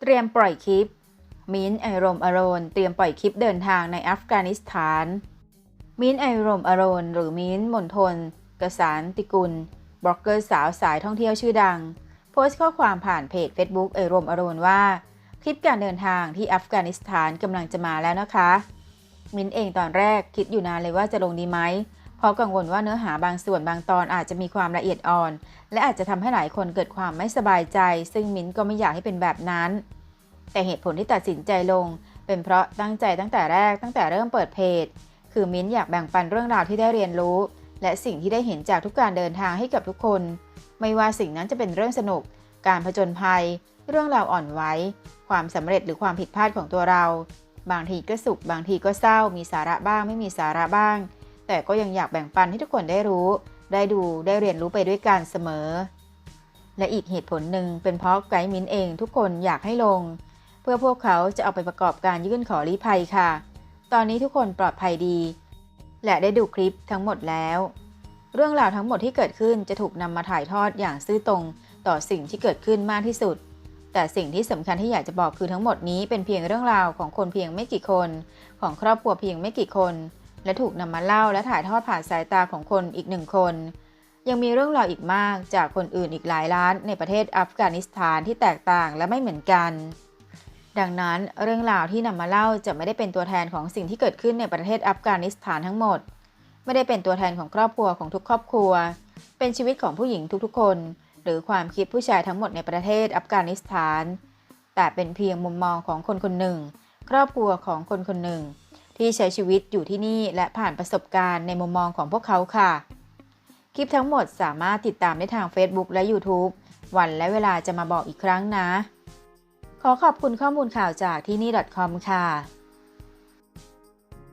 เตรียมปล่อยคลิป มิ้นไอรมอโรนเตรียมปล่อยคลิปเดินทางในอัฟกานิสถาน มิ้นไอรมอโรนหรือมิ้นมนทน กสารติกุล บล็อกเกอร์สาวสายท่องเที่ยวชื่อดัง โพสต์ข้อความผ่านเพจ Facebook ไอรมอโรนว่า คลิปการเดินทางที่อัฟกานิสถานกำลังจะมาแล้วนะคะ มิ้นเองตอนแรกคิดอยู่นานเลยว่าจะลงดีไหม ราะกังวลว่าเนื้อหาบางส่วนบางตอนอาจจะมีความละเอียดอ่อน และอาจจะทำให้หลายคนเกิดความไม่สบายใจ ซึ่งมิ้นก็ไม่อยากให้เป็นแบบนั้น แต่เหตุผลที่ตัดสินใจลง เป็นเพราะตั้งใจตั้งแต่แรกตั้งแต่เริ่มเปิดเพจ คือมิ้นอยากแบ่งปันเรื่องราวที่ได้เรียนรู้ และสิ่งที่ได้เห็นจากทุกการเดินทางให้กับทุกคน ไม่ว่าสิ่งนั้นจะเป็นเรื่องสนุก การผจญภัย เรื่องราวอ่อนไหวความสำเร็จหรือความผิดพลาดของตัวเรา บางทีก็สุข บางทีก็เศร้า มีสาระบ้าง ไม่มีสาระบ้าง แต่ก็ยังอยากแบ่งปันให้ทุกคนได้รู้ ได้ดูได้เรียนรู้ไปด้วยกันเสมอ และอีกเหตุผลหนึ่งเป็นเพราะไกด์มินเองทุกคนอยากให้ลง เพื่อพวกเขาจะเอาไปประกอบการยื่นขอลี้ภัยค่ะ ตอนนี้ทุกคนปลอดภัยดี และได้ดูคลิปทั้งหมดแล้ว เรื่องราวทั้งหมดที่เกิดขึ้นจะถูกนำมาถ่ายทอดอย่างซื่อตรงต่อสิ่งที่เกิดขึ้นมากที่สุดแต่สิ่งที่สำคัญที่อยากจะบอกคือทั้งหมดนี้เป็นเพียงเรื่องราวของคนเพียงไม่กี่คน ของครอบครัวเพียงไม่กี่คน และถูกนำมาเล่าและถ่ายทอดผ่านสายตาของคนอีกหนึ่งคน ยังมีเรื่องราวอีกมากจากคนอื่นอีกหลายล้านในประเทศอัฟกานิสถานที่แตกต่างและไม่เหมือนกัน ดังนั้นเรื่องราวที่นำมาเล่าจะไม่ได้เป็นตัวแทนของสิ่งที่เกิดขึ้นในประเทศอัฟกานิสถานทั้งหมด ไม่ได้เป็นตัวแทนของครอบครัวของทุกครอบครัว เป็นชีวิตของผู้หญิงทุกๆ คน หรือความคิดผู้ชายทั้งหมดในประเทศอัฟกานิสถาน แต่เป็นเพียงมุมมองของคนคนหนึ่ง ครอบครัวของคนคนหนึ่ง ที่ใช้ชีวิตอยู่ที่นี่และผ่านประสบการณ์ในมุมมองของพวกเขาค่ะ คลิปทั้งหมดสามารถติดตามได้ทาง Facebook และ YouTube วันและเวลาจะมาบอกอีกครั้งนะ ขอขอบคุณข้อมูลข่าวจากที่นี่ .com ค่ะ